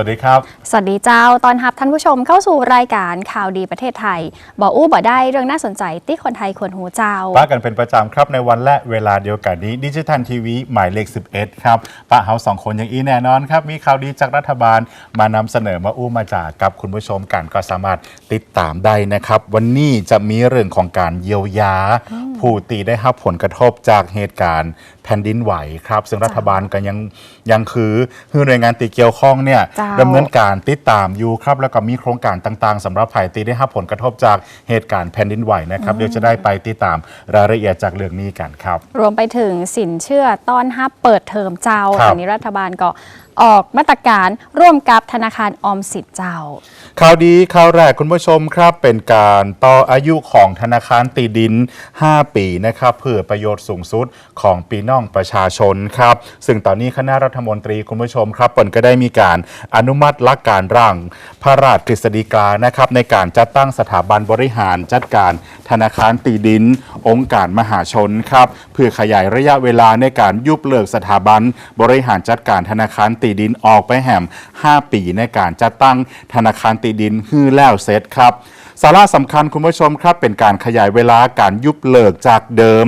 วัสดีครับ สวัสดีเจ้า ตอนรับท่านผู้ชมเข้าสู่รายการข่าวดีประเทศไทย บอกอู้บ่ได้เรื่องน่าสนใจที่คนไทยควรหูเจ้าป้ากันเป็นประจำครับในวันและเวลาเดียวกันนี้ดิจิทัลทีวีหมายเลข 11 ครับป้าเฮาสองคนอย่างอีแน่นอนครับ มีข่าวดีจากรัฐบาลมานำเสนอมาอู้มาจากกับคุณผู้ชมกันก็สามารถติดตามได้นะครับ วันนี้จะมีเรื่องของการเยียวยา ผู้ตีได้รับผลกระทบจากเหตุการณ์แผ่นดินไหวครับ ซึ่งรัฐบาลก็ยังยังคือคือหน่วยงานตีเกี่ยวข้องเนี่ยเจ้าดำเนินการติดตามอยู่ครับ แล้วก็มีโครงการต่างๆสำหรับภัยตีได้รับผลกระทบจากเหตุการณ์แผ่นดินไหวนะครับเดี๋ยวจะได้ไปติดตามรายละเอียดจากเรื่องนี้กันครับ รวมไปถึงสินเชื่อต้อนรับเปิดเทอมเจ้าครับตอนนี้รัฐบาลก็ ออกมาตรการร่วมกับธนาคารออมสินเจ้า ข่าวดีข่าวแรกคุณผู้ชมครับเป็นการต่ออายุของธนาคารตีดิน 5 ปีนะครับเพื่อประโยชน์สูงสุดของปีน้องประชาชนครับ ซึ่งตอนนี้คณะรัฐมนตรีคุณผู้ชมครับเปินก็ได้มีการอนุมัติหลักการร่าง พระราชกฤษฎีกานะครับในการจัดตั้งสถาบันบริหารจัดการธนาคารตีดิน องค์การมหาชนครับเพื่อขยายระยะเวลาในการยุบเลิกสถาบันบริหารจัดการธนาคารตีดินออกไปแหม5 ปีในการจัดตั้งธนาคารตีดินฮือแล้วเสร็จครับ สาระสำคัญคุณผู้ชมครับ เป็นการขยายเวลาการยุบเลิกจากเดิม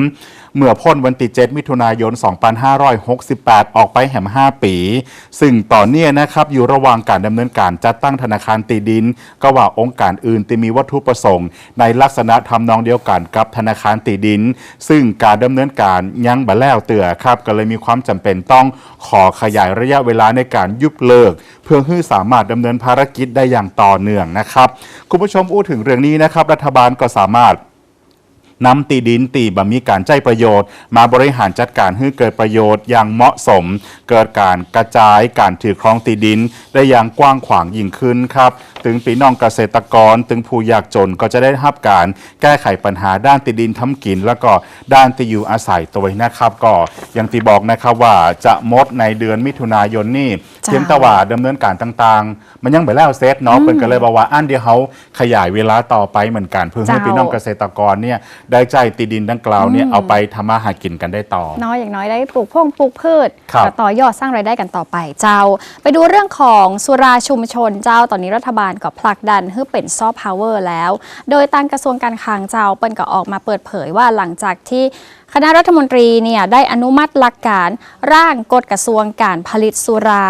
เมื่อพ้นวันที่7มิถุนายน 2568 ออกไปแหม5 ปี ซึ่งต่อเนี้นะครับ อยู่ระหว่างการดำเนินการจัดตั้งธนาคารตีดิน ก็ว่าองค์การอื่นที่มีวัตถุประสงค์ ในลักษณะทำนองเดียวกันกับธนาคารตีดิน ซึ่งการดำเนินการยังบ่แล้วเตือครับ ก็เลยมีความจำเป็นต้องขอขยายระยะเวลาในการยุบเลิก เพื่อให้สามารถดำเนินภารกิจได้อย่างต่อเนื่องนะครับคุณผู้ชมอู้ถึงเรื่องนี้นะครับรัฐบาลก็สามารถนำตีดินตีบมีการใจประโยชน์ มาบริหารจัดการให้เกิดประโยชน์อย่างเหมาะสม เกิดการกระจายการถือครองตีดิน ได้อย่างกว้างขวางยิ่งขึ้นครับ ถึงปีน้องเกษตรกร ถึงผู้ยากจนก็จะได้รับการแก้ไขปัญหาด้านตีดินทำกิน แล้วก็ด้านที่อยู่อาศัยตัวนะครับ ก็อย่างที่บอกนะครับว่าจะมดในเดือนมิถุนายนนี้ เพียงแต่ว่าดำเนินการต่างๆ มันยังไม่แล้วเสร็จเนาะเพิ่นก็เลยบอกว่าอันเดียวเขาขยายเวลาต่อไปเหมือนกันเพื่อให้เจ้าพี่น้องเกษตรกรเนี่ยได้ใจตีดินดังกล่าวเนี่ยเอาไปทำมาหากินกันได้ต่อน้อยอย่างน้อยได้ปลูกพงปลูกพืชครับและต่อยอดสร้างรายได้กันต่อไปเจ้า ไปดูเรื่องของสุราชุมชนเจ้าตอนนี้รัฐบาลก็ผลักดันให้เป็นซอฟต์พาวเวอร์แล้ว โดยทางกระทรวงการคลังเจ้าเปิ้นก็ออกมาเปิดเผยว่าหลังจากที่ คณะรัฐมนตรีเนี่ยได้อนุมัติหลักการร่างกฎกระทรวงการผลิตสุรา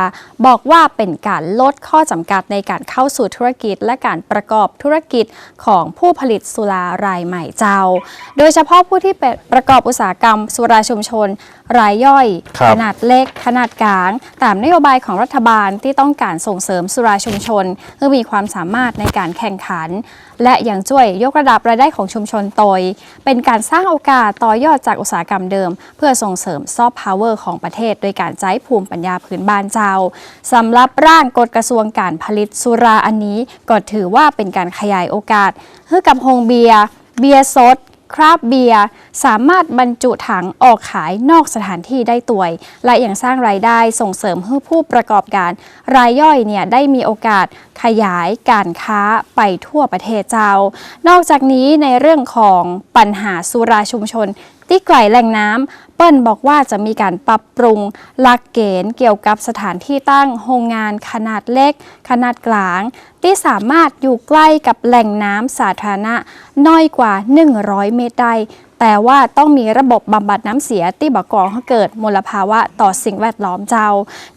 บอกว่าเป็นการลดข้อจำกัดในการเข้าสู่ธุรกิจ และการประกอบธุรกิจของผู้ผลิตสุรารายใหม่เจ้า โดยเฉพาะผู้ที่ประกอบอุตสาหกรรมสุราชุมชน รายย่อย ขนาดเล็ก ขนาดกลาง ตามนโยบายของรัฐบาลที่ต้องการส่งเสริมสุราชุมชนเพื่อมีความสามารถในการแข่งขัน และยังช่วยยกระดับรายได้ของชุมชนตยเป็นการสร้างโอกาสต่อยอดจากอุตสาหกรรมเดิม เพื่อส่งเสริมซอฟต์พาวเวอร์ของประเทศ โดยการใช้ภูมิปัญญาพื้นบ้านเจ้าสำหรับร่างกฎกระทรวงการผลิตสุราอันนี้ก็ถือว่าเป็นการขยายโอกาสให้กับโฮงเบียร์เบียร์สดคราฟเบียร์สามารถบรรจุถังออกขายนอกสถานที่ได้ตัวย และยังสร้างรายได้ส่งเสริมให้ผู้ประกอบการ รายย่อยเนี่ยได้มีโอกาสขยายการค้าไปทั่วประเทศเจ้า นอกจากนี้ในเรื่องของปัญหาสุราชุมชน ที่ไกลแหล่งน้ำเปิ้ลบอกว่าจะมีการปรับปรุงหลักเกณฑ์เกี่ยวกับสถานที่ตั้งโรงงานขนาดเล็ก ขนาดกลาง ที่สามารถอยู่ใกล้กับแหล่งน้ำสาธารณะน้อยกว่า 100 เมตรได้ แต่ว่าต้องมีระบบบำบัดน้ำเสียที่บก่อให้เกิดมลภาวะต่อสิ่งแวดล้อมเจ้า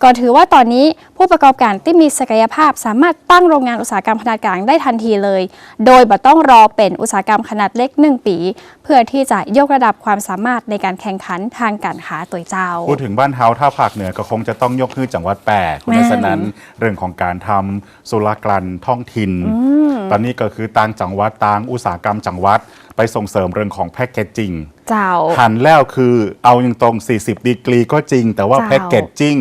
ก็ถือว่าตอนนี้ผู้ประกอบการที่มีศักยภาพสามารถตั้งโรงงานอุตสาหกรรมขนาดกลางได้ทันทีเลย โดยบ่ต้องรอเป็นอุตสาหกรรมขนาดเล็ก 1 ปี เพื่อที่จะยกระดับความสามารถในการแข่งขันทางการค้าตัวเจ้า พูดถึงบ้านเฮาถ้าภาคเหนือก็คงจะต้องยกคือจังหวัดแปดคุณแม่ลันเรื่องของการทำสุรากลั่นท้องถิ่นตอนนี้ก็คือต่างจังหวัดต่างอุตสาหกรรมจังหวัด ไปส่งเสริมเรื่องของแพคเกจจิ้งเจ้า หันแล้วคือเอาอย่างตรง 40 ดีกรีก็จริง แต่ว่าเจ้า แพคเกจจิ้ง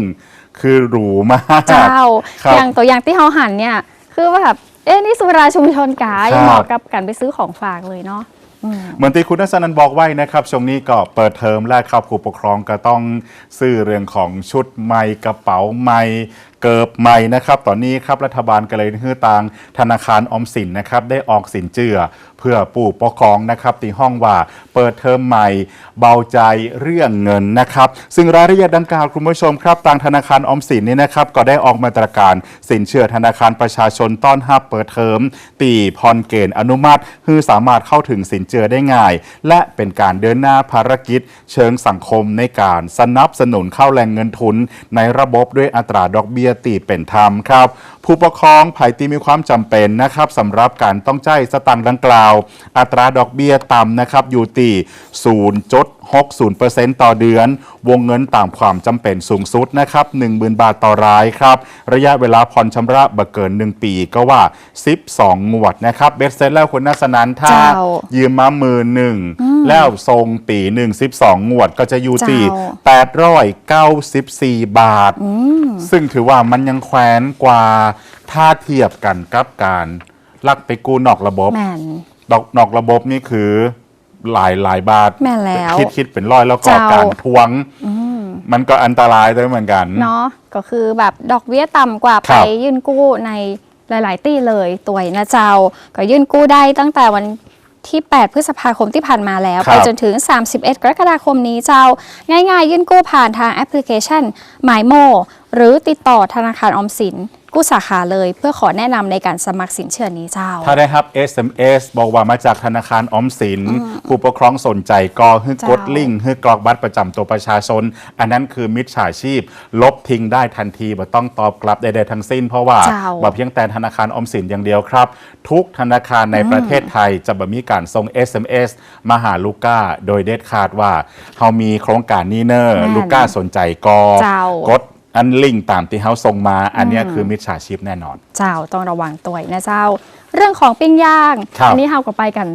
คือหรูมากเจ้า ครับ อย่างตัวอย่างที่เขาหันเนี่ย คือว่าแบบเอ๊ะนี่สุราชุมชนกาครับยังเหมาะกับการไปซื้อของฝากเลยเนาะอืม เหมือนที่คุณนัสนันบอกไว้นะครับช่วงนี้ก็เปิดเทอมและครับผู้ปกครองก็ต้องซื้อเรื่องของชุดใหม่กระเป๋าใหม่ เกิบใหม่นะครับตอนนี้ครับรัฐบาลก็เลยฮือตางธนาคารออมสินนะครับได้ออกสินเจือเพื่อปู่ปกครองนะครับตีห้องว่าเปิดเทอมใหม่เบาใจเรื่องเงินนะครับ ซึ่งรายละเอียดดังกล่าวคุณผู้ชมครับทางธนาคารออมสินนี่นะครับก็ได้ออกมาตรการสินเชื่อธนาคารประชาชนต้อนรับเปิดเทอมตีพรเกณฑ์อนุมัติคือสามารถเข้าถึงสินเชื่อได้ง่าย และเป็นการเดินหน้าภารกิจ เชิงสังคมในการสนับสนุนเข้าแหล่งเงินทุน ในระบบด้วยอัตราดอกเบี้ยติเป็นธรรมครับ ผู้ปกครองภายตีมีความจำเป็นนะครับสำหรับการต้องจ่ายสตังค์ดังกล่าว อัตราดอกเบี้ยต่ำนะครับอยู่ตี0จด60%ต่อเดือน วงเงินตามความจำเป็นสูงสุดนะครับ10,000 บาทต่อรายครับ ระยะเวลาผ่อนชำระบ่เกิน 1 ปีก็ว่า 12 งวดนะครับ เบ็ดเสร็จแล้วคุณนัสนันถ้าเจ้า ยืมมาหมื่นหนึ่ง แล้วทรงปีหนึ่งสิบสองงวดก็จะอยู่ที่เจ้าแปดร้อยเก้าสิบสี่บาท ซึ่งถือว่ามันยังแคว้นกว่า ถ้าเทียบกันกับการลักไปกู้นอกระบบ แม่น ดอกนอกระบบนี่คือหลายหลายบาทแม่นแล้วคิดคิดเป็นร้อยแล้วก็เจ้า การทวง มันก็อันตรายด้วยเหมือนกัน เนาะก็คือแบบดอกเบี้ยต่ำกว่าคไปรับ ยื่นกู้ในหลายๆตี้เลยตัวนะเจ้า ก็ยื่นกู้ได้ตั้งแต่วันที่ 8 พฤษภาคมที่ผ่านมาแล้ว ครับ ไปจนถึง 31 กรกฎาคมนี้เจ้า ง่าย ๆ ยื่นกู้ผ่านทางแอปพลิเคชันหมายโมหรือติดต่อธนาคารออมสิน กู้สาขาเลย เพื่อขอแนะนำในการสมัครสินเชื่อนี้เจ้า ถ้าได้รับ SMS บอกว่ามาจากธนาคารออมสิน ผู้ปกครองสนใจก็ให้กดเจ้าลิงก์ให้กรอกบัตรประจำตัวประชาชน อันนั้นคือมิจฉาชีพ ลบทิ้งได้ทันทีไม่ต้องตอบกลับใดๆทั้งสิ้น เพราะว่าเจ้าบ่เพียงแต่ธนาคารออมสินอย่างเดียวครับ ทุกธนาคารในประเทศไทยจะบ่มีการส่ง SMS มาหาลูก้า โดยเด็ดขาดว่าเขามีโครงการนี้เนอร์แม่นลูก้าสนใจก็เจ้ากด อันลิงก์ตามที่เขาส่งมา อันเนี้ยคือมิจฉาชีพแน่นอน เจ้าต้องระวังตัวนะเจ้า เรื่องของปิ้งย่าง ครับ อันี้เราก็ไปกัน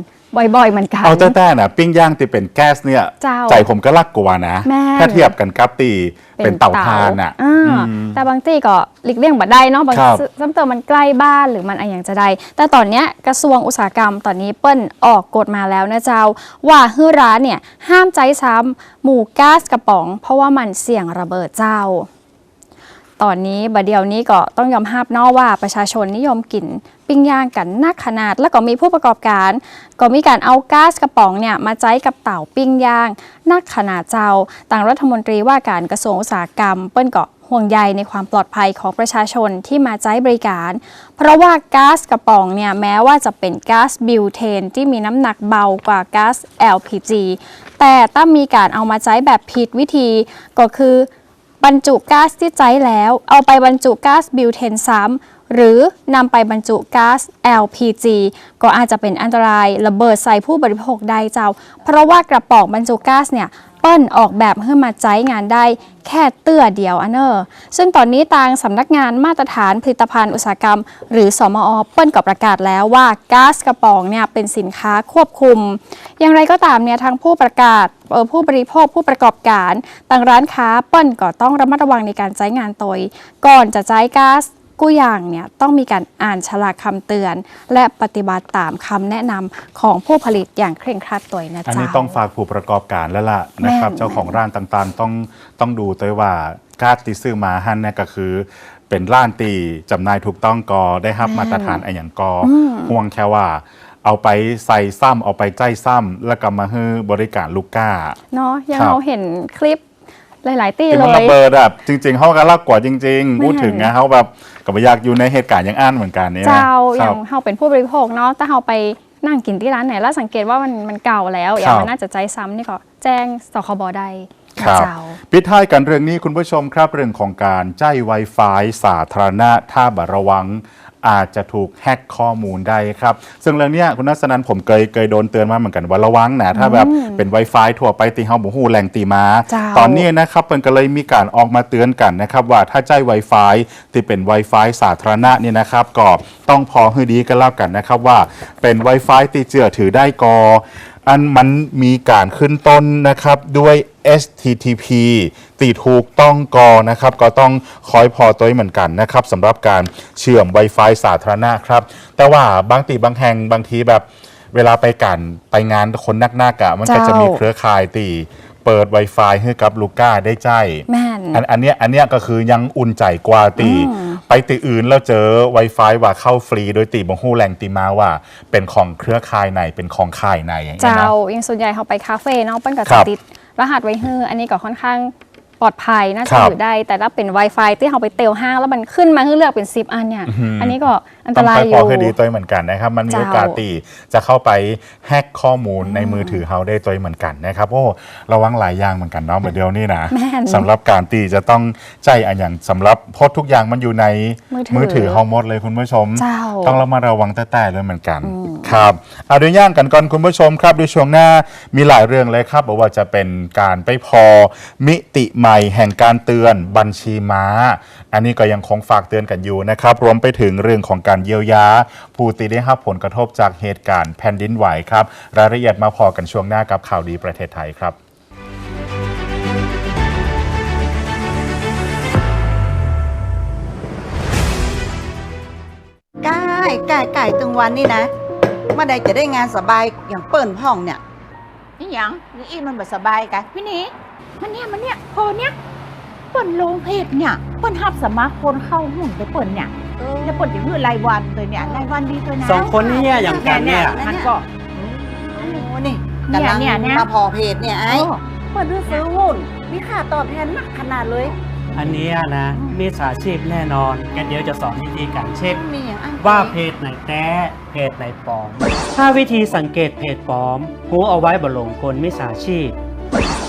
บ่อยๆเหมือนกัน เอาแต่แต่นะปิ้งย่างที่เป็นแก๊สเนี่ยเจ้าใจผมก็รักกลัวนะ แม่น ถ้าเทียบกันกับตีเป็นเต่าทานอะ อ่าอืมแต่บางที่ก็หลีกเลี่ยงบัดได้เนาะบางครับซ้ำเติมมันใกล้บ้านหรือมันอะไรอย่างจะได้ แต่ตอนเนี้ยกระทรวงอุตสาหกรรมตอนนี้เปิ้ลออกกฎมาแล้วนะเจ้า ว่าฮื้อร้านเนี่ยห้ามใจซ้ำหมู่ก๊าซกระป๋อง เพราะว่ามันเสี่ยงระเบิดเจ้า ตอนนี้บัดเดียวนี้ก็ต้องยอมรับนาะว่าประชาชนนิยมกินปิ้งย่างกันนักขนาด แล้วก็มีผู้ประกอบการ ก็มีการเอาก๊าซกระป๋องเนี่ยมาใจกับเต่าปิ้งย่างนักขนาดเจ้า ต่างรัฐมนตรีว่าการกระทรวงอุตสาหกรรม เปิ้ลก็ห่วงใยในความปลอดภัยของประชาชนที่มาใช้บริการ เพราะว่าก๊าซกระป๋องเนี่ยแม้ว่าจะเป็นก๊าซบิวเทนที่มีน้ำหนักเบากว่าก๊าซ LPG แต่ถ้ามีการเอามาใช้แบบผิดวิธีก็คือ บรรจุก๊าซที่ใช้แล้ว เอาไปบรรจุก๊าซบิวเทนซ้ำหรือนำไปบรรจุก๊าซ LPG ก็อาจจะเป็นอันตรายระเบิดใส่ผู้บริโภคได้เจ้า เพราะว่ากระป๋องบรรจุก๊าซเนี่ย เปิ้ลออกแบบให้มาใช้งานได้แค่เตื้อเดียวอันเนอร์ซึ่งตอนนี้ทางสำนักงานมาตรฐานผลิตภัณฑ์อุตสาหกรรม หรือสมอเปิ้ลก็ประกาศแล้วว่าก๊าซกระป๋องเนี่ยเป็นสินค้าควบคุม อย่างไรก็ตามเนี่ยทั้งผู้ประกาศผู้บริโภคผู้ประกอบการต่างร้านค้าเปิ้ลก็ต้องระมัดระวังในการใช้งานตัวก่อนจะใช้ก๊าซ กู้อย่างเนี่ยต้องมีการอ่านฉลากคำเตือน และปฏิบัติตามคำแนะนำของผู้ผลิตอย่างเคร่งครัดตัวเองนะอันจ๊ะนี้ต้องฝากผู้ประกอบการแล้วล่ะนะครับแม่นเจ้าของร้านต่างๆ ต้องต้องดูตัวว่าการตีซื้อมาหันเนี่ยก็คือเป็นร้านตีจำหน่ายถูกต้องกอได้รับมาตรฐานอะไรอย่างกออห่วงแค่ว่าเอาไปใส่ซ้ำเอาไปใจซ้ำแล้วก็มาให้บริการลูกค้าเนาะยังครับเราเห็นคลิปหลาย ๆ ตี้ที่เลมันระยเบิดแบบจริงๆเขาก็รักกว่าจริงๆแม่นพูดถึงนะเขาแบบ ก็ไม่อยากอยู่ในเหตุการณ์อย่างอ่านเหมือนกันเนี่ยนะเจ้าคอย่ารับงเราเป็นผู้บริโภคเนาะถ้าเราไปนั่งกินที่ร้านไหน แล้วสังเกตว่ามันมันเก่าแล้ว อย่างครับมันน่าจะใจซ้ำนี่ก็แจ้งสคบได้คนะรับเจ้าปิดท้ายกันเรื่องนี้คุณผู้ชมครับเรื่องของการใช้ Wi-Fi สาธารณะถ้าบระวัง อาจจะถูกแฮกข้อมูลได้ครับ ซึ่งเรื่องเนี้ยคุณนัสนันผมเคยเคยโดนเตือนมาเหมือนกันว่าระวังนะถ้าแบบเป็น Wi-Fi ทั่วไปตีเฮาบ่ฮู้แหล่งตีมา เจ้า ตอนนี้นะครับเพิ่นก็เลยมีการออกมาเตือนกันนะครับว่าถ้าใช้ Wi-Fi ที่เป็น Wi-Fi สาธารณะเนี่ยนะครับก็ต้องพอให้ดีกันแล้วกันนะครับว่าเป็น Wi-Fi ที่เจือถือได้กออันมันมีการขึ้นต้นนะครับด้วย HTTP ตีถูกต้องกอนะครับ ก็ต้องคอยพอตัวเหมือนกันนะครับสำหรับการเชื่อม Wi-Fi สาธารณะครับ แต่ว่าบางตีบางแห่งบางทีแบบเวลาไปกันไปงานคนนักๆอะมันก็จะมีเจ้าเครือข่ายตีเปิด Wi-Fi ให้กับลูกค้าได้ใจแม่นอันอันเนี้ยอันเนี้ยก็คือยังอุ่นใจกว่าตีอืมไปตีอื่นแล้วเจอ Wi-Fi ว่าเข้าฟรีโดยตีบงฮู้แหล่งตีมาว่า เป็นของเครือข่ายไหนเป็นของค่ายไหนอย่างเงี้ยเจ้านะอย่างส่วนใหญ่เขาไปคาเฟ่เนาะเปิ้นก็ครัจะบติด รหัสไว้ให้อันนี้ก็ค่อนข้างปลอดภัยน่าครัจะบอยู่ได้ แต่ถ้าเป็น Wi-Fi ที่เขาไปเตลห้างแล้วมันขึ้นมาให้เลือกเป็น10อันเนี่ยอื้อหืออัอันนี้ก็ อันตต้องรายค่อยอพอยู่ให้ดีตัวเหมือนกันนะครับ มันมีเจ้าโอกาสตีจะเข้าไปแฮกข้อมูลในมือถือเขาได้ตัวเหมือนกันนะครับโอ้ระวังหลายอย่างเหมือนกันเนาะเหมือนเดียวนี่นะแม่นสำหรับการตีจะต้องใจอันอย่างสำหรับเพราะทุกอย่างมันอยู่ในมือถือถือเฮาหมดเลยคุณผู้ชมเจ้าต้องระมัดระวังแต่แต่เลยเหมือนกันครับเอาเดี๋ยวย่างกันก่อนคุณผู้ชมครับในช่วงหน้ามีหลายเรื่องเลยครับบอกว่าจะเป็นการไปพอมิติใหม่แห่งการเตือนบัญชีม้า อันนี้ก็ยังคงฝากเตือนกันอยู่นะครับ รวมไปถึงเรื่องของการเยียวยา ผู้ที่ได้รับผลกระทบจากเหตุการณ์แผ่นดินไหวครับ รายละเอียดมาพอกันช่วงหน้ากับข่าวดีประเทศไทยครับไก่ไก่ไก่ตึงวันนี่นะเมื่อใดจะได้งานสบายอย่างเปิ่นพ่องเนี่ยนี่หยังนี่อีมันแบบสบายกันพี่หนี้มันเนี่ยมันเนี่ยพอเนี่ยเปิ่นลงเพจเนี่ยเปิ่นหับสมาร์ทโฟนเข้าหุ่นไปเปิ่นเนี่ย แล้วเปิ่นจะมือรายวันเลยเนี่ยรายวันดีเลยนะสองคนนี่เนี่ยอย่างกันเนี่ยมันก็โอ้นี่เนี่ยกำลังเนี่ยเนี่ยมาพอเพจเนี่ยไอ้เปิ่นด้วยซื้อหุ้นมีค่าตอบแทนมากขนาดเลย อันนี้นะมีสาชีพแน่นอนกันเดี๋ยวจะสอนวิธีการเช็คว่าเพจไหนแท้เพจไหนปลอม ถ้าวิธีสังเกตเพจปลอมหูเอาไว้บนหลงกลมิจฉาชีพ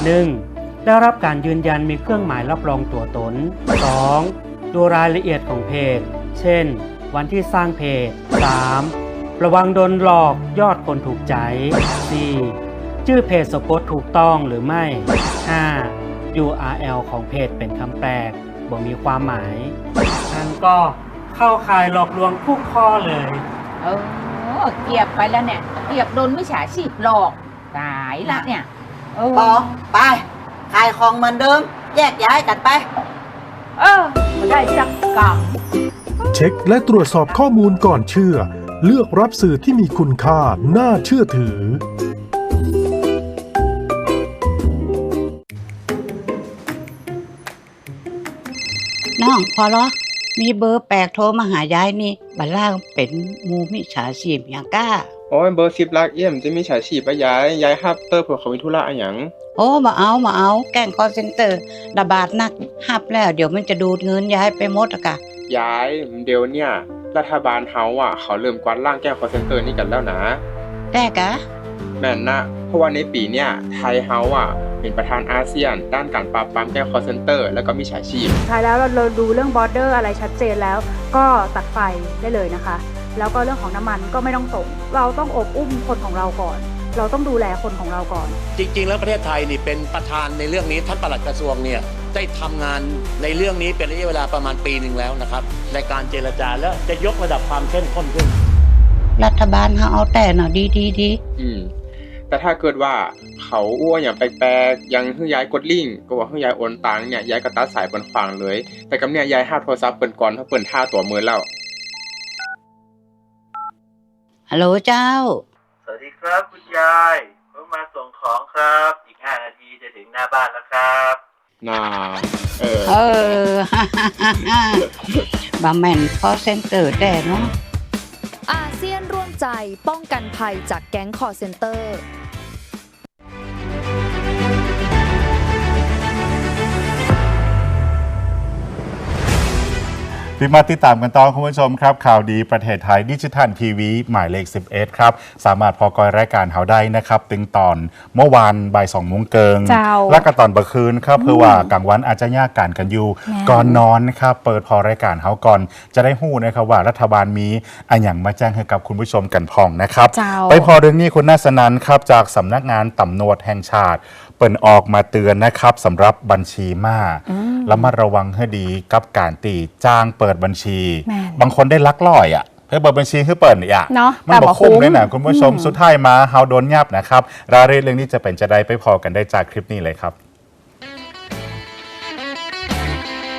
1. ได้รับการยืนยันมีเครื่องหมายรับรองตัวตน 2. ดูรายละเอียดของเพจ เช่น วันที่สร้างเพจ 3. ระวังโดนหลอกยอดคนถูกใจ 4. ชื่อเพจสะกดถูกต้องหรือไม่ 5. URL ของเพจเป็นคำแปลกบ่มีความหมายนั่นก็เข้าข่ายหลอกลวงทุกข้อเลย เออเกียบไปแล้วเนี่ย เกียบโดนวิชาชีพหลอกตายละเนี่ยเออพอไป ขายของเหมือนเดิม แยกย้ายกันไป เออมาได้จักกะ เช็คและตรวจสอบข้อมูลก่อนเชื่อ เลือกรับสื่อที่มีคุณค่า น่าเชื่อถือ น้องพอเหรอมีเบอร์แปลกโทรมาหายายนี่บัลล่างเป็นหมูมิจฉาชีพอย่างก้า โอ้ยเบอร์สิบลักเอี่ยมจะมีฉาชีพปะย้ายย้ายฮับเตอร์เผื่อเขามีธุระอะหยังโอ้มาเอามาเอา แกล้งคอเซ็นเตอร์ ระบาดนักหับแล้ว เดี๋ยวมันจะดูดเงินยายไปหมดอะกะ ย้ายเดี๋ยวเนี่ย รัฐบาลเฮาอะ เขาเริ่มกวาดล่างแก้คอเซนเตอร์นี่กันแล้วนะแต่กะแม่นนะ เพราะว่าในปีเนี่ยไทยเฮาอะเป็นประธานอาเซียน ด้านการปราบปรามแก้คอเซนเตอร์ แล้วก็มิจฉาชีพท้ายแล้วเราเราดูเรื่องบอร์เดอร์อะไรชัดเจนแล้ว ก็ตัดไฟได้เลยนะคะ แล้วก็เรื่องของน้ำมันก็ไม่ต้องส่ง เราต้องอบอุ้มคนของเราก่อน เราต้องดูแลคนของเราก่อน จริง ๆ แล้วประเทศไทยนี่เป็นประธานในเรื่องนี้ท่านปลัดกระทรวงเนี่ย ได้ทำงานในเรื่องนี้เป็นระยะเวลาประมาณปีหนึ่งแล้วนะครับ ในการเจรจาแล้วจะยกระดับความเข้มข้นขึ้น รัฐบาลเขาเอาแต่น่ะดีดีดีอืมแต่ถ้าเกิดว่าเขาอ้วนอย่างแปลกๆยังให้ย้ายกดลิงก์ก็ว่าให้ย้ายโอนตังค์เนี่ยย้ายกระตัดสายบนขวางเลย แต่กับเนี่ยย้ายห้าโทรศัพท์เปิดก่อนถ้าเปิดท่าตัวมือแล้วฮัลโหลเจ้า สวัสดีครับคุณยายผมมาส่งของครับ อีก5นาทีจะถึงหน้าบ้านแล้วครับ น่าเออเออบาแมนคอเซ็นเตอร์แต่เนาะอาเซียนร่วมใจป้องกันภัยจากแก๊งคอร์เซนเตอร์ ที่มาติดตามกันต่อคุณผู้ชมครับ ข่าวดีประเทศไทยดิจิทัลทีวีหมายเลข 11 ครับ สามารถพอกอยรายการเขาได้นะครับ ตึงตอนเมื่อวานบ่ายสองโมงเกิงเจ้าและก็ตอนเบคืนครับเพื่อว่ากลางวันอาจจะยากการกันอยู่แม่นก่อนนอนนะครับ เปิดพอรายการเขาก่อน จะได้หู้นะครับว่ารัฐบาลมีอันอย่างมาแจ้งให้กับคุณผู้ชมกันพองนะครับ เจ้า ไปพอเรื่องนี้คุณนาสนันครับจากสำนักงานตำรวจแห่งชาติ เปิดออกมาเตือนนะครับสำหรับบัญชีมาระมัดระวังให้ดีกับการตีจ้างเปิดบัญชี แม่นบางคนได้ลักลอยอะเพื่อเปิดบัญชีคือเปิดอะเนาะมันแต่บบ่อกคุ้มคุ้ม เลยนะคุณผู้ชมอืมสุดท้ายมาเฮาโดนยับนะครับรายละเอียดเรื่องนี้จะเป็นจะได้ไปพอกันได้จากคลิปนี้เลยครับ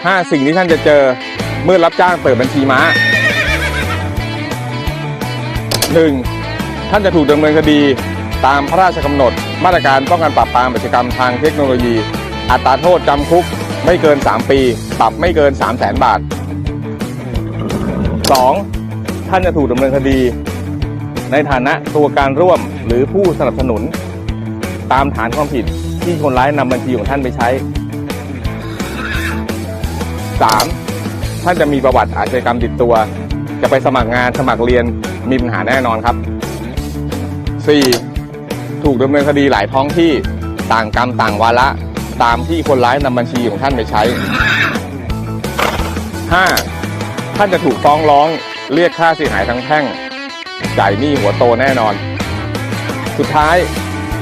ห้าสิ่งที่ท่านจะเจอเมื่อรับจ้างเปิดบัญชีม้าหนึ่งท่านจะถูกดำเนินคดี ตามพระราชกำหนด มาตรการป้องกันปราบปรามอาชญากรรมทางเทคโนโลยี อัตราโทษจำคุกไม่เกิน 3 ปี ปรับไม่เกิน 3 0 0แสนบาท 2. ท่านจะถูกดำเนินคดี ในฐานะตัวการร่วมหรือผู้สนับสนุน ตามฐานความผิดที่คนร้ายนำบัญชีของท่านไปใช้ 3. ท่านจะมีประวัติอาชญากรรมติดตัว จะไปสมัครงานสมัครเรียนมีปัญหาแน่นอนครับ 4. ถูกดำเนินคดีหลายท้องที่ต่างกรรมต่างวาระ ตามที่คนร้ายนำบัญชีของท่านไปใช้ 5. ท่านจะถูกฟ้องร้องเรียกค่าเสียหายทางแพ่ง จ่ายหนี้หัวโตแน่นอน สุดท้าย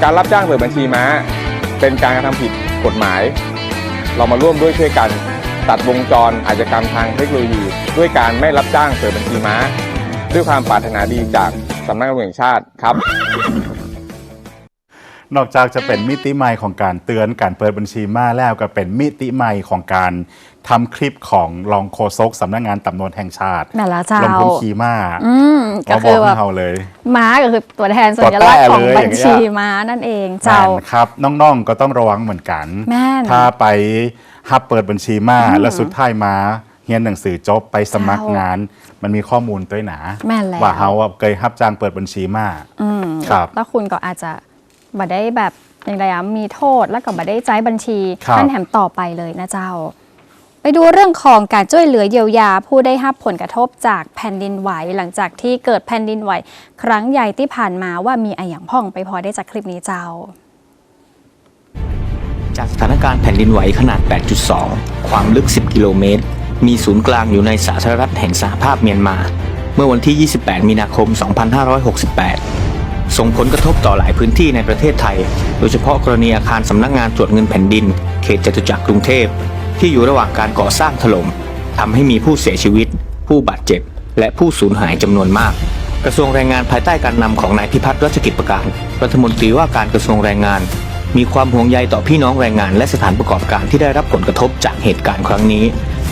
การรับจ้างเปิดบัญชีม้า เป็นการกระทำผิดกฎหมาย เรามาร่วมด้วยช่วยกันตัดวงจรอาชญากรรมทางเทคโนโลยี ด้วยการไม่รับจ้างเปิดบัญชีม้า ด้วยความปรารถนาดีจากสำนักงานตำรวจแห่งชาติครับ นอกจากจะเป็นมิติใหม่ของการเตือนการเปิดบัญชีมาแล้วก็เป็นมิติใหม่ของการทำคลิปของรองโฆษกสำนักงานตำรวจแห่งชาติแม่ละเจ้าลงพื้นที่มาอืมก็มาบคืออกแบให้บเราเลย ม้าก็คือตัวแทนสัญตัวลักษณ์แต้ของเลยบัญชีอย่างเงี้ยม้านั่นเองเจ้าแม่นครับ น้องๆก็ต้องระวังเหมือนกันแม่นถ้าไปฮับเปิดบัญชีมาอืมแล้วสุดท้ายมาเรียนหนังสือจบไปสมัครเจ้างงานมันมีข้อมูลด้วยหนาแม่นแล้วว่าเฮาอะเคยฮับจ้างเปิดบัญชีมาอืมครับแล้วคุณก็อาจจะ บ่ได้แบบอย่างไรอะมีโทษแล้วก็บ่ได้ใช้บัญชีครับ ท่านแถมต่อไปเลยนะเจ้า ไปดูเรื่องของการช่วยเหลือเยียวยาผู้ได้รับผลกระทบจากแผ่นดินไหว หลังจากที่เกิดแผ่นดินไหว ครั้งใหญ่ที่ผ่านมาว่ามีไอะอย่างพ่องไปพอได้จากคลิปนี้เจ้า จากสถานการณ์แผ่นดินไหวขนาด 8.2 ความลึก 10 กิโลเมตร มีศูนย์กลางอยู่ในสาธารณรัฐแห่งสหภาพเมียนมา เมื่อวันที่ 28 มีนาคม 2568 ส่งผลกระทบต่อหลายพื้นที่ในประเทศไทย โดยเฉพาะกรณีอาคารสำนักงานตรวจเงินแผ่นดิน เขตจตุจักรกรุงเทพ ที่อยู่ระหว่างการก่อสร้างถล่มทำให้มีผู้เสียชีวิต ผู้บาดเจ็บ และผู้สูญหายจำนวนมาก กระทรวงแรงงานภายใต้การนำของนายพิพัฒน์รัชกิจประการ รัฐมนตรีว่าการกระทรวงแรงงาน มีความห่วงใยต่อพี่น้องแรงงานและสถานประกอบการที่ได้รับผลกระทบจากเหตุการณ์ครั้งนี้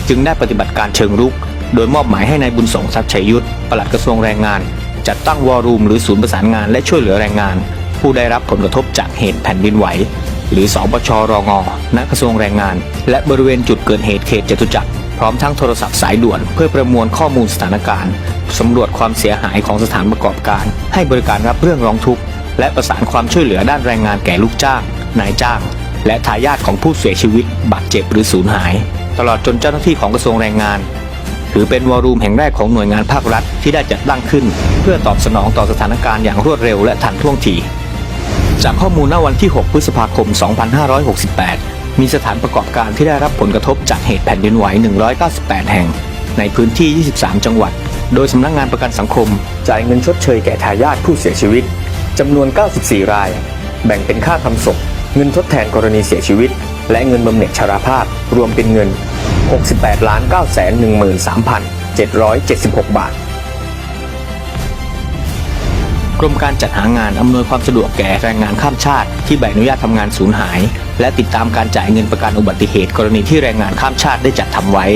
จึงได้ปฏิบัติการเชิงรุก โดยมอบหมายให้นายบุญส่งทรัพย์ชัยยุทธปลัดกระทรวงแรงงาน จัดตั้งวอรูมหรือศูนย์ประสานงานและช่วยเหลือแรงงาน ผู้ได้รับผลกระทบจากเหตุแผ่นดินไหว หรือสปชรงณกระทรวงแรงงาน และบริเวณจุดเกิดเหตุเขตจตุจักรพร้อมทั้งโทรศัพท์สายด่วนเพื่อประมวลข้อมูลสถานการณ์สำรวจความเสียหายของสถานประกอบการ ให้บริการรับเรื่องร้องทุกข์และประสานความช่วยเหลือด้านแรงงานแก่ลูกจ้าง นายจ้าง และทายาทของผู้เสียชีวิต บาดเจ็บหรือสูญหาย ตลอดจนเจ้าหน้าที่ของกระทรวงแรงงาน ถือเป็นวอรูมแห่งแรกของหน่วยงานภาครัฐที่ได้จัดตั้งขึ้น เพื่อตอบสนองต่อสถานการณ์อย่างรวดเร็วและทันท่วงที จากข้อมูลณวันที่ 6 พฤษภาคม 2568 มีสถานประกอบการที่ได้รับผลกระทบจากเหตุแผ่นดินไหว 198 แห่ง ในพื้นที่ 23 จังหวัด โดยสำนักงงานประกันสังคม จ่ายเงินชดเชยแก่ทายาทผู้เสียชีวิตจำนวน 94 ราย แบ่งเป็นค่าทำศพเงินทดแทนกรณีเสียชีวิต และเงินบำเหน็จชราภาพ รวมเป็นเงิน 68ล้าน9 1 3 776 บาท กรมการจัดหางานอำนวยความสะดวกแก่แรงงานข้ามชาติ ที่ใบอนุญาตทำงานสูญหาย และติดตามการจ่ายเงินประกันอุบัติเหตุ กรณีที่แรงงานข้ามชาติได้จัดทำไว้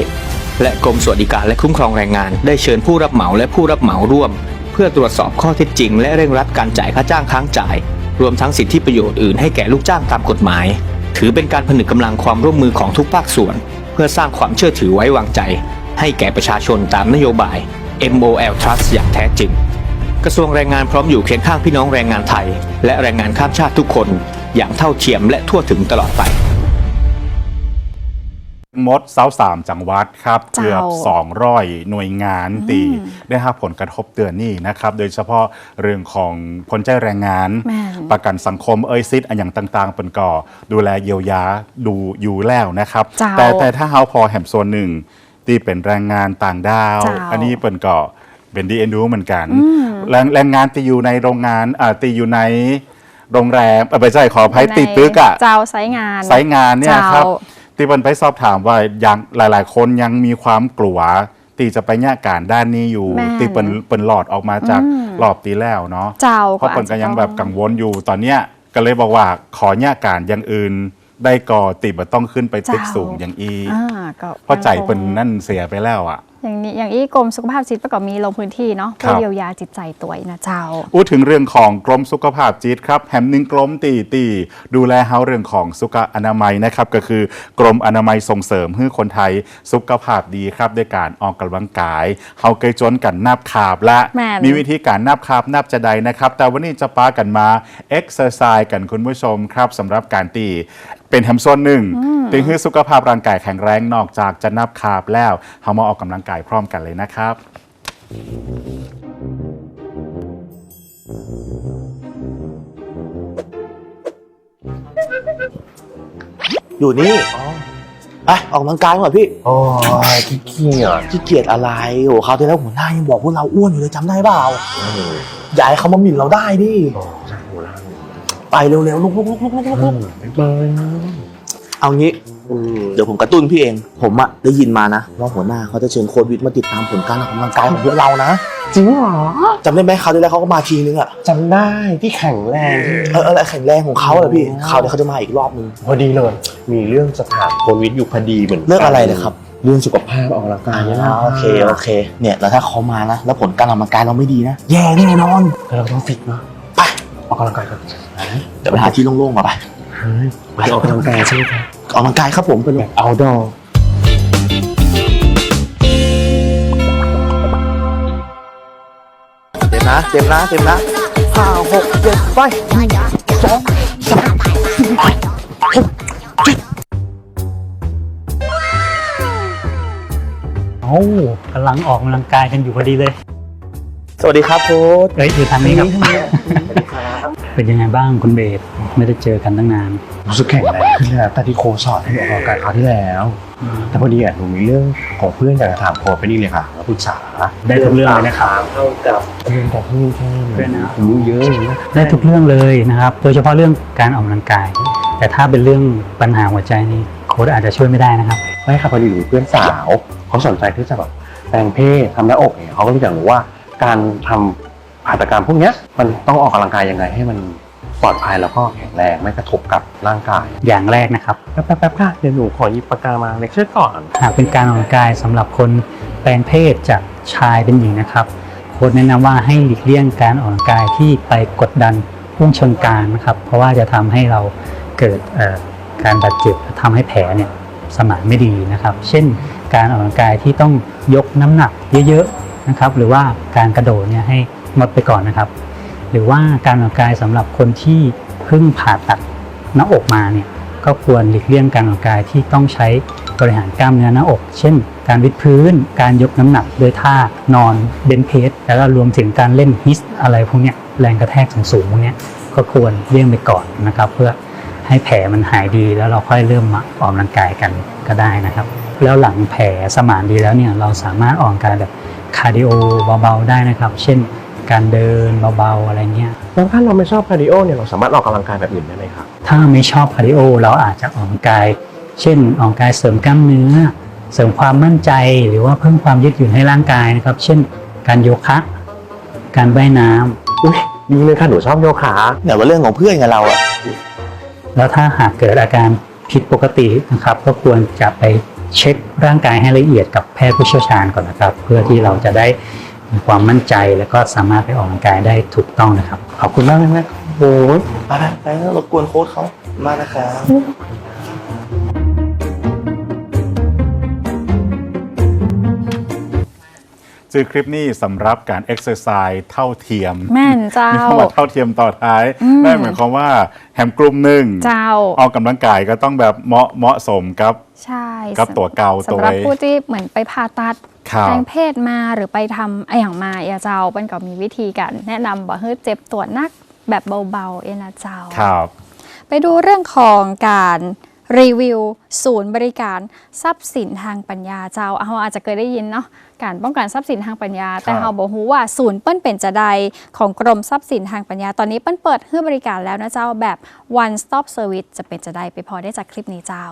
และกรมสวัสดิการและคุ้มครองแรงงาน ได้เชิญผู้รับเหมาและผู้รับเหมาร่วม เพื่อตรวจสอบข้อเท็จจริง และเร่งรัดการจ่ายค่าจ้างค้างจ่าย รวมทั้งสิทธิประโยชน์อื่นให้แก่ลูกจ้างตามกฎหมาย ถือเป็นการผนึกกำลังความร่วมมือของทุกภาคส่วน เพื่อสร้างความเชื่อถือไว้วางใจ ให้แก่ประชาชนตามนโยบาย MOL Trust อย่างแท้จริง กระทรวงแรงงานพร้อมอยู่เคียงข้างพี่น้องแรงงานไทย และแรงงานข้ามชาติทุกคนอย่างเท่าเทียมและทั่วถึงตลอดไป มดเซาสามจังหวัดครับเจ้าเกือบ200หน่วยงานตีอืมได้รับผลกระทบเตือนนี่นะครับ โดยเฉพาะเรื่องของผลใจแรงงานแม่นประกันสังคมเอ้ยซิดอันอย่างต่างๆเป็นก่อ ดูแลเยียวยาดูอยู่แล้วนะครับเจ้าแต่แต่ถ้าเฮาพอแหมส่วนหนึ่งที่เป็นแรงงานต่างดาวเจ้าอันนี้เป็นก่อเป็นดีเอ็นดูเหมือนกันอืมแรงแรงงานที่อยู่ในโรงงานอ่าที่อยู่ในโรงแรมเออไม่ใช่ขออภัยติดตึกอะเจ้าไซต์งานไซต์งานเนี่ยครับ เจ้าที่มันไปสอบถามว่ายังหลาย ๆ คนยังมีความกลัวตีจะไปแย่การด้านนี้อยู่ แม่นตีเปินเปินหลอดออกมาจากอืมรอบตีแล้วเนาะเจ้าเพราะเปินก็ยังแบบกังวลอยู่ตอนเนี้ยก็เลยบอกว่าขอแย่การอย่างอื่น ได้ก่อติบ่ต้องขึ้นไปตึกเจ้าสูงอย่างอี อ่าก็เพราะใจเปินนั่นเสียไปแล้วอะ อย่างนี้อย่างอี้กรมสุขภาพจิตประกอบมีลงพื้นที่เนาะครัเพื่อบเยียวยาจิตใจตัวเองนะเจ้าพูดถึงเรื่องของกรมสุขภาพจิตครับแหมหนึ่งกรมตีตีดูแลเฮาเรื่องของสุขอนามัยนะครับก็คือกรมอนามัยส่งเสริมให้คนไทยสุขภาพดีครับด้วยการออกกำลังกายเฮาเคยจนกันนับขาบและแม่นมีวิธีการนับขาบนับจะใดนะครับ แต่วันนี้จะปากันมาเอ็กซ์ไซส์กันคุณผู้ชมครับสำหรับการตี เป็นแฮมส่วนหนึ่งอืมถึงให้สุขภาพร่างกายแข็งแรงนอกจากจะนับขาบแล้วเฮามาออกกำลังกายพร้อมกันเลยนะครับ อยู่นี่ไปออกกำลังกายก่อนพี่โอ้ยขี้เกียจขี้เกียจอะไรโอ้คราวที่แล้วหัวหน้ายังบอกพวกเราอ้วนอยู่เลยจำได้เปล่า อย่าให้เขามาหมิ่นเราได้ดิ ไปเร็วๆลุกลุกลุกลุกลุกลุกลุกเอางี้เดี๋ยวผมกระตุ้นพี่เอง ผมอะได้ยินมานะ ว่าหัวหน้าเขาจะเชิญโค้ชวิทย์มาติดตามผลการออกกำลังกายของพวกเรานะจริงเหรอจำได้ไหมคราวที่แล้วเขาก็มาทีนึงอะจำได้ที่แข็งแรงเออเออแข็งแรงของเขาเหรอพี่คราวนี้เขาจะมาอีกรอบนึงพอดีเลย มีเรื่องจะถามโคนวิทย์อยู่พอดีเหมือนกันเรื่องอะไรเลยครับเรื่องสุขภาพออกกำลังกายเนี่ยนะโอเคโอเคเนี่ยแล้วถ้าเขามานะแล้วผลการออกกำลังกายเราไม่ดีนะแย่แน่นอนเราต้องฟิตเนาะไปออกกำลังกายกัน เดี๋ยวไปหาที่โล่งๆมาไปไปออกกำลังกายใช่ไหมครับออกกำลังกายครับผมเป็นแบบ outdoor เต็มนะเต็มนะเต็มนะห้าหกเจ็ดไปสองสามสี่ห้าหกเจ็ดโอ้กำลังออกกำลังกายกันอยู่พอดีเลย สวัสดีครับโค้ชเอ้ยอยู่ทางนี้ครับ เป็นยังไงบ้างคุณเบสไม่ได้เจอกันตั้งนานรู้สึกแข็งแรงขึ้นนะแต่ที่โค้ชสอนให้ออกกำลังกายคราวที่แล้ว แต่พอดีอะหนูมีเรื่องของเพื่อนอยากจะถามโค้ชไปนี่เลยค่ะมาปรึกษาได้ทุกเรื่องเลยนะครับเท่ากับเรื่องแต่ที่แค่เพื่อนนะรู้เยอะอย่างเงี้ยได้ทุกเรื่องเลยนะครับโดยเฉพาะเรื่องการออกกำลังกาย แต่ถ้าเป็นเรื่องปัญหาหัวใจนี่โค้ดอาจจะช่วยไม่ได้นะครับไม่ค่ะพอดีหนูมีเพื่อนสาวเขาสนใจที่จะแบบแปลงเพศทำหน้าอกเนี่ยเขาก็เลยอยากรู้ว่าการทำ หัตถการพวกเนี้ยมันต้องออกกำลังกายยังไงให้มันปลอดภัยแล้วก็แข็งแรงไม่กระทบกับร่างกาย อย่างแรกนะครับแป๊บๆแป๊บๆค่ะเดี๋ยวหนูขอหยิบปากกามาเลคเชอร์ก่อนหากเป็นการออกกำลังกายสำหรับคนแปลงเพศจากชายเป็นหญิงนะครับโค้ดแนะนำว่าให้หลีกเลี่ยงการออกกำลังกายที่ไปกดดันพุ่งชนกลางนะครับ เพราะว่าจะทำให้เราเกิดเอ่อการบาดเจ็บและทำให้แผลเนี่ยสมานไม่ดีนะครับ เช่น การออกกำลังกายที่ต้องยกน้ำหนักเยอะๆนะครับ หรือว่าการกระโดดเนี่ยให้ งดไปก่อนนะครับ หรือว่าการออกกายสำหรับคนที่เพิ่งผ่าตัดหน้าอกมาเนี่ยก็ควรหลีกเลี่ยงการออกกายที่ต้องใช้บริหารกล้ามเนื้อหน้าอก เช่น การวิดพื้น การยกน้ำหนักโดยท่านอนเบนเพสแล้วก็รวมถึงการเล่นฮิสอะไรพวกเนี้ยแรงกระแทกสูงๆพวกเนี้ยก็ควรเลี่ยงไปก่อนนะครับ เพื่อให้แผลมันหายดีแล้วเราค่อยเริ่มมาออกกำลังกายกันก็ได้นะครับ แล้วหลังแผลสมานดีแล้วเนี่ยเราสามารถออกกำลังกายแบบคาร์ดิโอเบาๆได้นะครับ เช่น การเดินเบาๆอะไรเงี้ยแล้วถ้าเราไม่ชอบคาร์ดิโอเนี่ยเราสามารถออกกำลังกายแบบอื่นได้ไหมครับ ถ้าไม่ชอบคาร์ดิโอเราอาจจะออกกำลังกาย เช่นออกกำลังกายเสริมกล้ามเนื้อ เสริมความมั่นใจหรือว่าเพิ่มความยืดหยุ่นให้ร่างกายนะครับ เช่น การโยคะ การว่ายน้ำ อุ้ยดีเลยค่ะหนูชอบโยคะเนี่ยว่าเรื่องของเพื่อนกับเราอะแล้วถ้าหากเกิดอาการผิดปกตินะครับ ก็ควรจะไปเช็คร่างกายให้ละเอียดกับแพทย์ผู้เชี่ยวชาญก่อนนะครับ เพื่อที่เราจะได้ มีความมั่นใจแล้วก็สามารถไปออกกำลังกายได้ถูกต้องนะครับ ขอบคุณมากเลยนะโอ้ยไปไปไปรบกวนโค้ชเขามากนะครับจือคลิปนี้สำหรับการเอ็กซ์ไซส์เท่าเทียม แม่นเจ้ามีคำว่าเท่าเทียมต่อท้ายอืมนั่นหมายความว่าแฮมกลุ่มหนึ่งเจ้าออกกำลังกายก็ต้องแบบเหมาะเหมาะสมกับ ใช่กับตัวเก่าตัวสำหรับผู้ที่เหมือนไปผ่าตัดครับ แปลงเพศมาหรือไปทำอะไรอย่างมาเอยาเจ้าเป็นก็มีวิธีการแนะนำบอกให้เจ็บตัวนักแบบเบาๆเอยนะเจ้าครับไปดูเรื่องของการรีวิว ศูนย์บริการทรัพย์สินทางปัญญาเจ้าเราอาจจะเคยได้ยินเนาะการป้องกันทรัพย์สินทางปัญญา แต่เราบอกฮู้ว่าศูนย์เปิ้นเป็นจะใดของกรมทรัพย์สินทางปัญญา ตอนนี้เปิ้นเปิดให้บริการแล้วนะเจ้าแบบ one stop service จะเป็นจะใดไปพอได้จากคลิปนี้เจ้า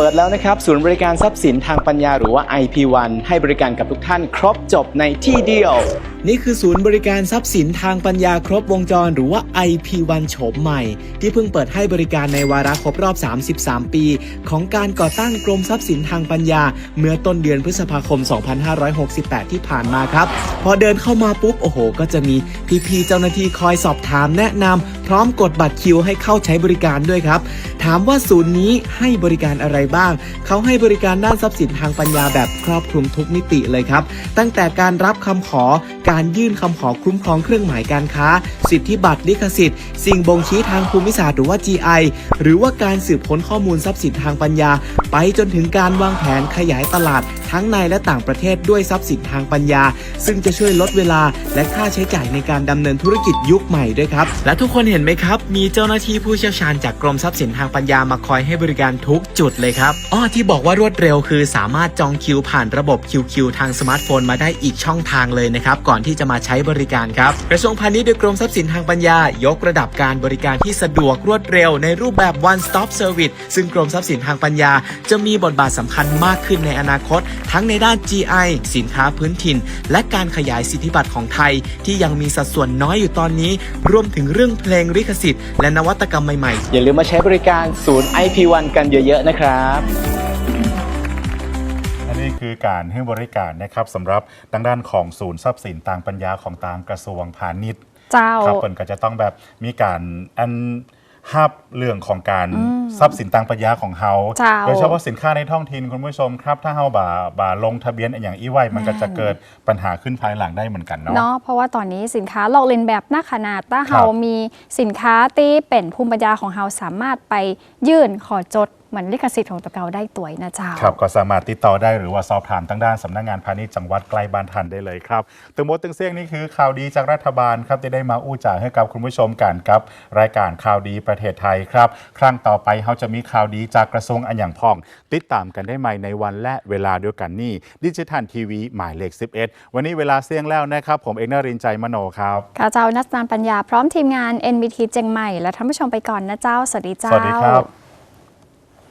เปิดแล้วนะครับ ศูนย์บริการทรัพย์สินทางปัญญาหรือว่า IP1 ให้บริการกับทุกท่านครบจบในที่เดียว นี่คือศูนย์บริการทรัพย์สินทางปัญญาครบวงจรหรือว่า IP1 โฉมใหม่ ที่เพิ่งเปิดให้บริการในวาระครบรอบ 33 ปี ของการก่อตั้งกรมทรัพย์สินทางปัญญา เมื่อต้นเดือนพฤษภาคม 2568 ที่ผ่านมาครับ พอเดินเข้ามาปุ๊บโอ้โห ก็จะมีพี่ๆเจ้าหน้าที่คอยสอบถามแนะนำพร้อมกดบัตรคิวให้เข้าใช้บริการด้วยครับถามว่าศูนย์นี้ให้บริการอะไรบ้าง เขาให้บริการด้านทรัพย์สินทางปัญญาแบบครอบคลุมทุกมิติเลยครับ ตั้งแต่การรับคำขอ การยื่นคำขอคุ้มครองเครื่องหมายการค้า สิทธิบัตรลิขสิทธิ์ สิ่งบ่งชี้ทางภูมิศาสตร์หรือว่า GI หรือว่าการสืบค้นข้อมูลทรัพย์สินทางปัญญา ไปจนถึงการวางแผนขยายตลาดทั้งในและต่างประเทศด้วยทรัพย์สินทางปัญญา ซึ่งจะช่วยลดเวลาและค่าใช้จ่ายในการดำเนินธุรกิจยุคใหม่ด้วยครับ และทุกคนเห็นไหมครับ มีเจ้าหน้าที่ผู้เชี่ยวชาญจากกรมทรัพย์สินทางปัญญามาคอยให้บริการทุกจุดเลยครับอ้อที่บอกว่ารวดเร็วคือสามารถจองคิวผ่านระบบ QQ ทางสมาร์ทโฟนมาได้อีกช่องทางเลยนะครับ ก่อนที่จะมาใช้บริการครับกระทรวงพาณิชย์โดยกรมทรัพย์สินทางปัญญายกระดับการบริการที่สะดวกรวดเร็ว ในรูปแบบ one stop service ซึ่งกรมทรัพย์สินทางปัญญา จะมีบทบาทสำคัญมากขึ้นในอนาคตทั้งในด้าน GI สินค้าพื้นถิ่น และการขยายสิทธิบัตรของไทย ที่ยังมีสัดส่วนน้อยอยู่ตอนนี้ รวมถึงเรื่องเพลงลิขสิทธิ์และนวัตกรรมใหม่ๆ อย่าลืมมาใช้บริการศูนย์ IP1 กันเยอะๆนะครับอันนี้คือการให้บริการนะครับสำหรับทางด้านของศูนย์ทรัพย์สินต่างปัญญาของทางกระทรวงพาณิชย์เจ้า ครับเปิ่นก็จะต้องแบบมีการอัน ฮับเรื่องของการอืมทรัพย์สินต่างปัญญาของเฮาเจ้า โดยเฉพาะสินค้าในท้องถิ่นคุณผู้ชมครับ ถ้าเฮาบ่าบ่าลงทะเบียนอย่างอีไว้มันก็จะเกิดปัญหาขึ้นภายหลังได้เหมือนกันเนาะ เนาะเพราะว่าตอนนี้สินค้าลอกเลียนแบบหน้าขนาดถ้าครับเฮามีสินค้าที่เป็นภูมิปัญญาของเฮาสามารถไปยื่นขอจด เหมือนลิขสิทธิ์ของตัวเก่าได้ตัวยนะเจ้า ครับก็สามารถติดต่อได้หรือว่าสอบถามทางด้านสำนักงานพาณิชย์จังหวัดใกล้บ้านทันได้เลยครับตึงมดตึงเสียงนี่คือข่าวดีจากรัฐบาลครับที่ได้มาอู้จ่าให้กับคุณผู้ชมกันกับ รายการข่าวดีประเทศไทยครับครั้งต่อไปเขาจะมีข่าวดีจากกระทรวงอันอย่างพ่อง ติดตามกันได้ใหม่ในวันและเวลาเดียวกันนี่ดิจิทัลทีวีหมายเลข 11 วันนี้เวลาเสี่ยงแล้วนะครับผมเอกนรินทร์ใจมโนครับข้าเจ้านัสนานปัญญาพร้อมทีมงาน NBT เจียงใหม่และท่านผู้ชมไปก่อนนะเจ้าสวัสดีเจ้าสวัสดีครับ